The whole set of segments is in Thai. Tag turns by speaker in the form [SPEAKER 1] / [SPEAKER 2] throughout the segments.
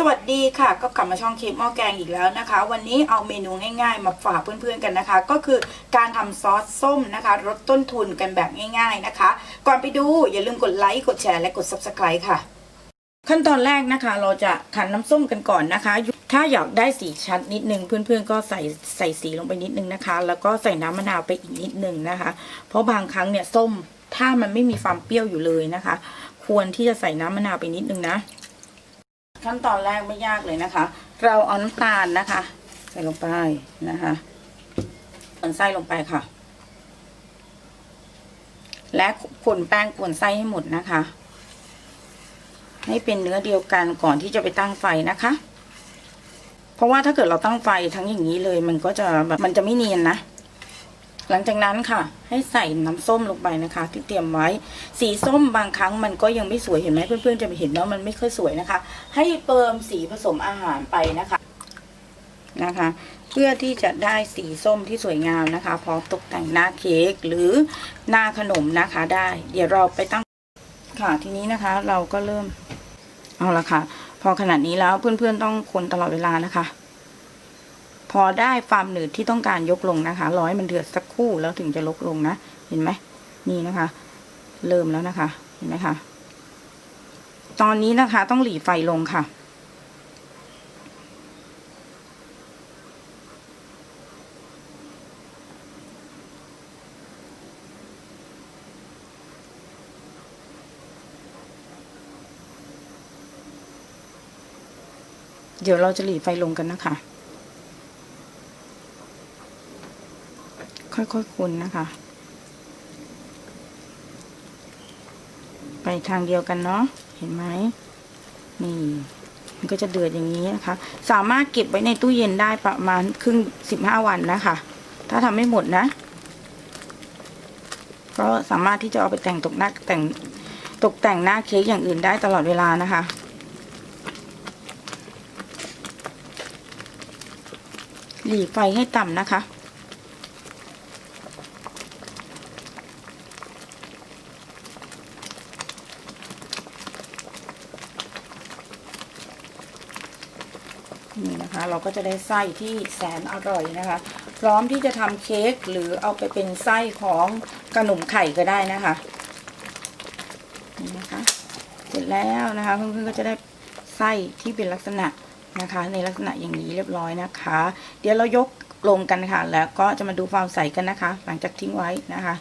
[SPEAKER 1] สวัสดีค่ะ ก็กลับมาช่องเค้กหม้อแกงอีกแล้วนะคะ วันนี้เอาเมนูง่ายๆ มาฝากเพื่อนๆกันนะคะ ก็คือการทำซอสส้มนะคะลดต้นทุนกันแบบง่าย ๆนะคะ ก่อนไปดูอย่าลืมกดไลค์กดแชร์และกด subscribe ค่ะ ขั้นตอนแรกนะคะ เราจะขันน้ำส้มกันก่อนนะคะ ถ้าอยากได้สีชัดนิดนึงเพื่อนๆ ก็ใส่ใส่สีลงไปนิดนึงนะคะ แล้วก็ใส่น้ำมะนาวไปอีกนิดนึงนะคะ เพราะบางครั้งเนี่ยส้มถ้ามันไม่มีความเปรี้ยวอยู่เลยนะคะ ควรที่จะใส่น้ำมะนาวไปนิดนึงนะ ขั้นตอนแรกไม่ยากเลยนะคะ เราเอาน้ำตาลนะคะ ใส่ลงไปนะคะขนไส้ลงไปค่ะ และคนแป้งกวนไส้ให้หมดนะคะ ให้เป็นเนื้อเดียวกันก่อนที่จะไปตั้งไฟนะคะ เพราะว่าถ้าเกิดเราตั้งไฟทั้งอย่างนี้เลย มันก็จะแบบมันจะไม่เนียนนะ หลังจากนั้นค่ะ ให้ใส่น้ำส้มลงไปนะคะ ที่เตรียมไว้ สีส้มบางครั้งมันก็ยังไม่สวยเห็นไหมเพื่อนๆจะเห็นว่ามันไม่ค่อยสวยนะคะ ให้เติมสีผสมอาหารไปนะคะนะคะ เพื่อที่จะได้สีส้มที่สวยงามนะคะ พร้อมตกแต่งหน้าเค้กหรือหน้าขนมนะคะได้ เดี๋ยวเราไปตั้งค่ะทีนี้นะคะ เราก็เริ่มเอาละค่ะ พอขนาดนี้แล้วเพื่อนๆต้องคนตลอดเวลานะคะ อได้ความหนืดที่ต้องการยกลงนะคะร้อยมันเดือดสักครู่แล้วถึงจะลกลงนะ เห็นไหมนี่นะคะ เริ่มแล้วนะคะ เห็นไหมคะ ตอนนี้นะคะต้องหลีไฟลงค่ะเดี๋ยวเราจะหลีไฟลงกันนะคะ ค่อยๆคนนะคะ ไปทางเดียวกันเนาะเห็นไหมนี่มันก็จะเดือดอย่างนี้นะคะ สามารถเก็บไว้ในตู้เย็นได้ประมาณครึ่งสิบห้าวันนะคะ ถ้าทำไม่หมดนะ ก็สามารถที่จะเอาไปแต่งตกหน้าแต่งตกแต่งหน้าเค้กอย่างอื่นได้ตลอดเวลานะคะหลีไฟให้ต่ำนะคะ นี่นะคะ เราก็จะได้ไส้ที่แสนอร่อยนะคะ พร้อมที่จะทำเค้กหรือเอาไปเป็นไส้ของขนมไข่ก็ได้นะคะนี่นะคะ เสร็จแล้วนะคะเพื่อนๆก็จะได้ไส้ที่เป็นลักษณะนะคะ ในลักษณะอย่างนี้เรียบร้อยนะคะ เดี๋ยวเรายกลงกันค่ะ แล้วก็จะมาดูความใสกันนะคะ หลังจากทิ้งไว้นะคะ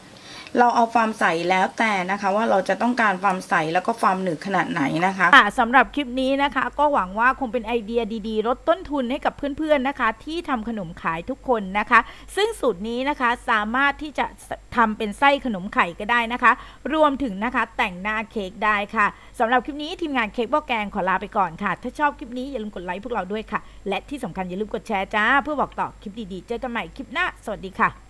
[SPEAKER 1] เราเอาความใสแล้วแต่นะคะว่าเราจะต้องการความใสแล้วก็ความหนืดขนาดไหนนะคะ
[SPEAKER 2] ค่ะสำหรับคลิปนี้นะคะ ก็หวังว่าคงเป็นไอเดียดีๆ ลดต้นทุนให้กับเพื่อนๆนะคะ ที่ทำขนมขายทุกคนนะคะ ซึ่งสูตรนี้นะคะสามารถที่จะทำเป็นไส้ขนมไข่ก็ได้นะคะ รวมถึงนะคะแต่งหน้าเค้กได้ค่ะสำหรับคลิปนี้ทีมงานเค้กบอแกงขอลาไปก่อนค่ะ ถ้าชอบคลิปนี้อย่าลืมกดไลค์พวกเราด้วยค่ะ และที่สำคัญอย่าลืมกดแชร์จ้า เพื่อบอกต่อคลิปดีๆ เจอกันใหม่คลิปหน้า สวัสดีค่ะ